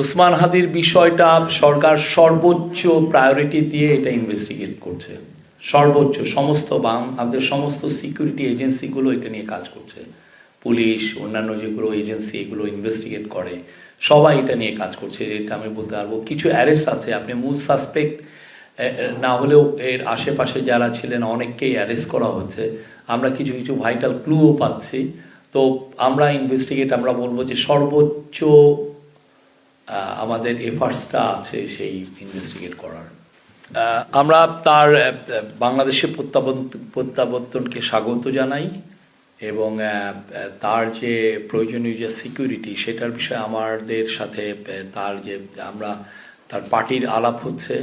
ওসমান হাদির বিষয়টা সরকার সর্বোচ্চ প্রায়োরিটি দিয়ে এটা ইনভেস্টিগেট করছে। সর্বোচ্চ, সমস্ত বাম আমাদের সমস্ত সিকিউরিটি এজেন্সিগুলো এটা নিয়ে কাজ করছে। পুলিশ, অন্যান্য যেগুলো এজেন্সি এগুলো ইনভেস্টিগেট করে, সবাই এটা নিয়ে কাজ করছে। এটা আমি বলতে পারব, কিছু অ্যারেস্ট আছে। আপনি মূল সাসপেক্ট না হলেও এর আশেপাশে যারা ছিলেন অনেককেই অ্যারেস্ট করা হচ্ছে। আমরা কিছু কিছু ভাইটাল ক্লুও পাচ্ছি। তো আমরা ইনভেস্টিগেট আমরা বলব যে সর্বোচ্চ আমাদের এফার্টসটা আছে সেই ইনভেস্টিগেট করার। আমরা তার বাংলাদেশে প্রত্যাবর্তন প্রত্যাবর্তনকে স্বাগত জানাই এবং তার যে প্রয়োজনীয় যে সিকিউরিটি সেটার বিষয়ে আমাদের সাথে তার যে আমরা, তার পার্টির আলাপ হচ্ছে।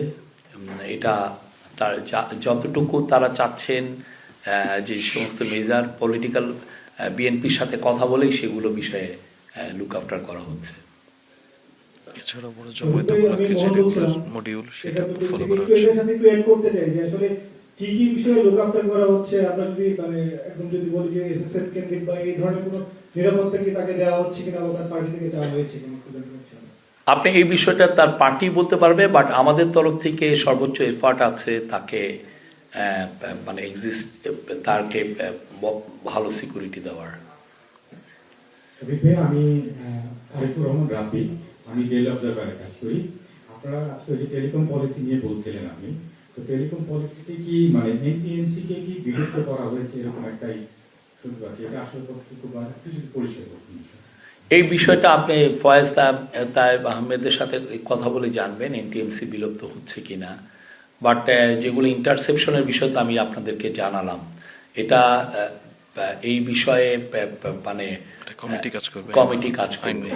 এটা তার যতটুকু তারা চাচ্ছেন যে সমস্ত মেজার পলিটিক্যাল বিএনপির সাথে কথা বলেই সেগুলো বিষয়ে লুক আফটার করা হচ্ছে। এছাড়া বড় জমায়েত উপলক্ষে যে রেগুলার মডিউল সেটা ফলো করা হচ্ছে। করতে চাই যে আসলে কি কি বিষয়ে লোক আফটার করা হচ্ছে আমরা যদি মানে এখন যদি বলি যে এসএসএফ কেন্দ্রিক বা এই ধরনের কোনো নিরাপত্তা কি তাকে দেওয়া হচ্ছে কিনা বা তার পার্টি থেকে চাওয়া হয়েছে কিনা। আপনি এই বিষয়টা তার পার্টি বলতে পারবে বাট আমাদের তরফ থেকে সর্বোচ্চ এফার্ট আছে তাকে আহ, মানে এক্সিস্ট ব- ভালো সিকিউরিটি দেওয়ার। আমি আরিফুর রহমান রাব্বি। আমি ডেল অবজারভারে কাজ করি। আপনারা আজকে যে টেলিকম পলিসি নিয়ে বলছিলেন আপনি তো টেলিকম পলিসিতে কি মানে এনটিএমসি কে কি বিলুপ্ত করা হয়েছে এরকম একটাই শুনতে পাচ্ছি। এটা আসলে কতটুকু বা একটু যদি পরিষ্কার এই বিষয়টা আপনি ফয়েজ তায়েব আহমেদের সাথে কথা বলে জানবেন এনটিএমসি বিলুপ্ত হচ্ছে কিনা। বাট যেগুলো ইন্টারসেপশনের বিষয় তো আমি আপনাদেরকে জানালাম। এটা এই বিষয়ে মানে কমিটি কাজ করবে। কমিটি কাজ করবে।